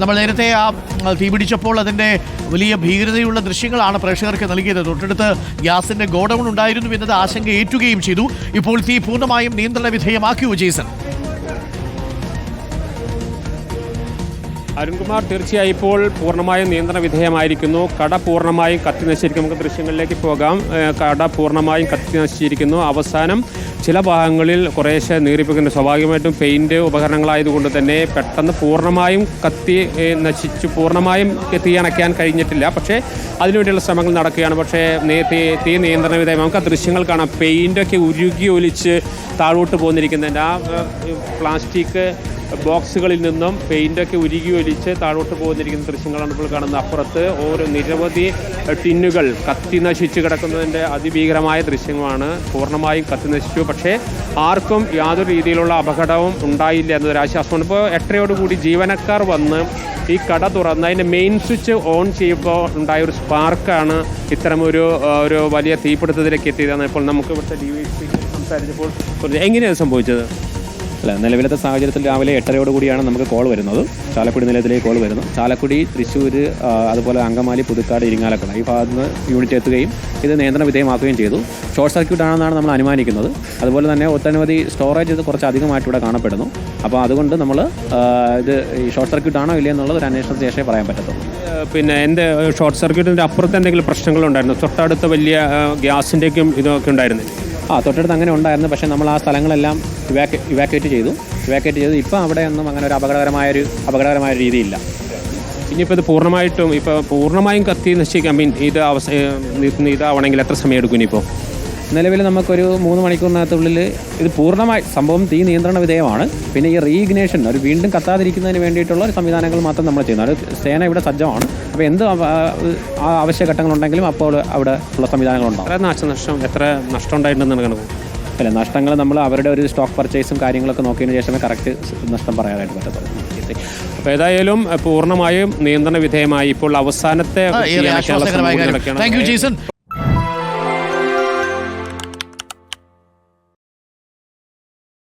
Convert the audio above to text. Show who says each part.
Speaker 1: നമ്മൾ നേരത്തെ ആ തീപിടിച്ചപ്പോൾ അതിന്റെ വലിയ ഭീകരതയുള്ള ദൃശ്യങ്ങളാണ് പ്രേക്ഷകർക്ക് നൽകിയത്. തൊട്ടടുത്ത് ഗ്യാസിന്റെ ഗോഡൗൺ ഉണ്ടായിരുന്നു എന്നത് ആശങ്ക ഏറ്റുകയും ചെയ്തു. ഇപ്പോൾ തീ പൂർണമായും നിയന്ത്രണ വിധേയമാക്കിയോ ജേസൺ?
Speaker 2: അരുൺകുമാർ തീർച്ചയായും ഇപ്പോൾ പൂർണമായും നിയന്ത്രണ വിധേയമായിരിക്കുന്നു. കട പൂർണമായും കത്തി നശിച്ചിരിക്കും. നമുക്ക് ദൃശ്യങ്ങളിലേക്ക് പോകാം. കട പൂർണമായും കത്തി നശിച്ചിരിക്കുന്നു. അവസാനം ചില ഭാഗങ്ങളിൽ കുറേശ്ശെ നീറിപ്പിക്കുന്നു സ്വാഭാവികമായിട്ടും പെയിന്റ് ഉപകരണങ്ങളായതുകൊണ്ട് തന്നെ പെട്ടെന്ന് പൂർണമായും കത്തി നശിച്ച് പൂർണമായും തീ അണയ്ക്കാൻ കഴിഞ്ഞിട്ടില്ല. പക്ഷേ അതിനുവേണ്ടിയുള്ള ശ്രമങ്ങൾ നടക്കുകയാണ്. പക്ഷേ തീ നിയന്ത്രണ വിധേയം നമുക്ക് ആ ദൃശ്യങ്ങൾ കാണാം. പെയിന്റൊക്കെ ഉരുകി ഒലിച്ച് താഴോട്ട് പോന്നിരിക്കുന്നുണ്ട്. ആ പ്ലാസ്റ്റിക് ബോക്സുകളിൽ നിന്നും പെയിന്റൊക്കെ ഉരുകി ഒലിച്ച് താഴോട്ട് പോകുന്നിരിക്കുന്ന ദൃശ്യങ്ങളാണ് ഇപ്പോൾ കാണുന്നത്. അപ്പുറത്ത് ഓരോ നിരവധി ടിന്നുകൾ കത്തി നശിച്ച് കിടക്കുന്നതിന്റെ അതിഭീകരമായ ദൃശ്യങ്ങളാണ്. പൂർണമായും കത്തി നശിച്ചു. പക്ഷേ ആർക്കും യാതൊരു രീതിയിലുള്ള അപകടവും ഉണ്ടായില്ല എന്നൊരാശ്വാസമാണ്. ഇപ്പോൾ എട്ടരയോടുകൂടി ജീവനക്കാർ വന്ന് ഈ കട തുറന്ന് അതിന്റെ മെയിൻ സ്വിച്ച് ഓൺ ചെയ്യുമ്പോൾ ഉണ്ടായ ഒരു സ്പാർക്കാണ് ഇത്തരമൊരു ഒരു വലിയ തീപിടുത്തത്തിലേക്ക് എത്തിയതാണ് ഇപ്പോൾ നമുക്ക് ഇവിടുത്തെ ഡി വൈ സംസാരിച്ചപ്പോൾ എങ്ങനെയാണ് സംഭവിച്ചത്?
Speaker 3: അല്ല നിലവിലത്തെ സാഹചര്യത്തിൽ രാവിലെ എട്ടരയോട് കൂടിയാണ് നമുക്ക് കോൾ വരുന്നത്. ചാലക്കുടി നിലയത്തിലേക്ക് കോൾ വരുന്നു. ചാലക്കുടി തൃശ്ശൂർ അതുപോലെ അങ്കമാലി പുതുക്കാട് ഇരിങ്ങാലക്കുട ഈ ഭാഗത്ത് നിന്ന് യൂണിറ്റ് എത്തുകയും ഇത് നിയന്ത്രണ വിധേയമാക്കുകയും ചെയ്തു. ഷോർട്ട് സർക്യൂട്ട് ആണെന്നാണ് നമ്മൾ അനുമാനിക്കുന്നത്. അതുപോലെ തന്നെ ഒട്ടനവധി സ്റ്റോറേജ് ഇത് കുറച്ച് അധികമായിട്ട് ഇവിടെ കാണപ്പെടുന്നു. അപ്പോൾ അതുകൊണ്ട് നമ്മൾ ഇത് ഷോർട്ട് സർക്യൂട്ട് ആണോ ഇല്ലേ എന്നുള്ളത് ഒരു അന്വേഷണത്തിന് ശേഷമേ പറയാൻ പറ്റത്തുള്ളൂ.
Speaker 2: പിന്നെ എന്റെ ഷോർട്ട് സർക്യൂട്ടിന്റെ അപ്പുറത്ത് എന്തെങ്കിലും പ്രശ്നങ്ങളുണ്ടായിരുന്നു? തൊട്ടടുത്ത വലിയ ഗ്യാസിന്റെയൊക്കെയും ഇതൊക്കെ ഉണ്ടായിരുന്നു
Speaker 3: ആ തൊട്ടടുത്ത് അങ്ങനെ ഉണ്ടായിരുന്നു. പക്ഷേ നമ്മൾ ആ സ്ഥലങ്ങളെല്ലാം ഇവാക്യു ഇവാക്യുവേറ്റ് ചെയ്തു. ഇവാക്യുവേറ്റ് ചെയ്തു ഇപ്പോൾ അവിടെയൊന്നും അങ്ങനെ ഒരു അപകടകരമായൊരു അപകടകരമായ രീതിയില്ല.
Speaker 2: ഇനിയിപ്പോൾ ഇത് പൂർണമായിട്ടും ഇപ്പോൾ പൂർണമായും കത്തി നശിക്കാൻ മീൻ ഇത് അവസ ഇതാവണമെങ്കിൽ എത്ര സമയം എടുക്കും ഇനിയിപ്പോൾ
Speaker 3: നിലവിൽ നമുക്കൊരു മൂന്ന് മണിക്കൂറിനകത്തുള്ളിൽ ഇത് പൂർണമായി സംഭവം തീ നിയന്ത്രണ വിധേയമാണ്. പിന്നെ ഈ റീഇഗ്നേഷൻ ഒരു വീണ്ടും കത്താതിരിക്കുന്നതിന് വേണ്ടിയിട്ടുള്ള ഒരു സംവിധാനങ്ങൾ മാത്രം നമ്മൾ ചെയ്യുന്നു. അത് സേന ഇവിടെ സജ്ജമാണ്. അപ്പോൾ എന്ത് ആവശ്യഘട്ടങ്ങളുണ്ടെങ്കിലും അപ്പോൾ അവിടെ ഉള്ള സംവിധാനങ്ങളുണ്ടാവും.
Speaker 2: എത്ര നാശനഷ്ടം എത്ര നഷ്ടം ഉണ്ടായിട്ടുണ്ടെന്ന് കണക്ക്?
Speaker 3: അല്ല നഷ്ടങ്ങൾ നമ്മൾ അവരുടെ ഒരു സ്റ്റോക്ക് പർച്ചേസും കാര്യങ്ങളൊക്കെ നോക്കിയതിന് ശേഷമേ കറക്റ്റ് നഷ്ടം പറയാനായിട്ട് പറ്റത്തുള്ളൂ.
Speaker 2: അപ്പോൾ ഏതായാലും പൂർണമായും നിയന്ത്രണ വിധേയമായി ഇപ്പോൾ അവസാനത്തെ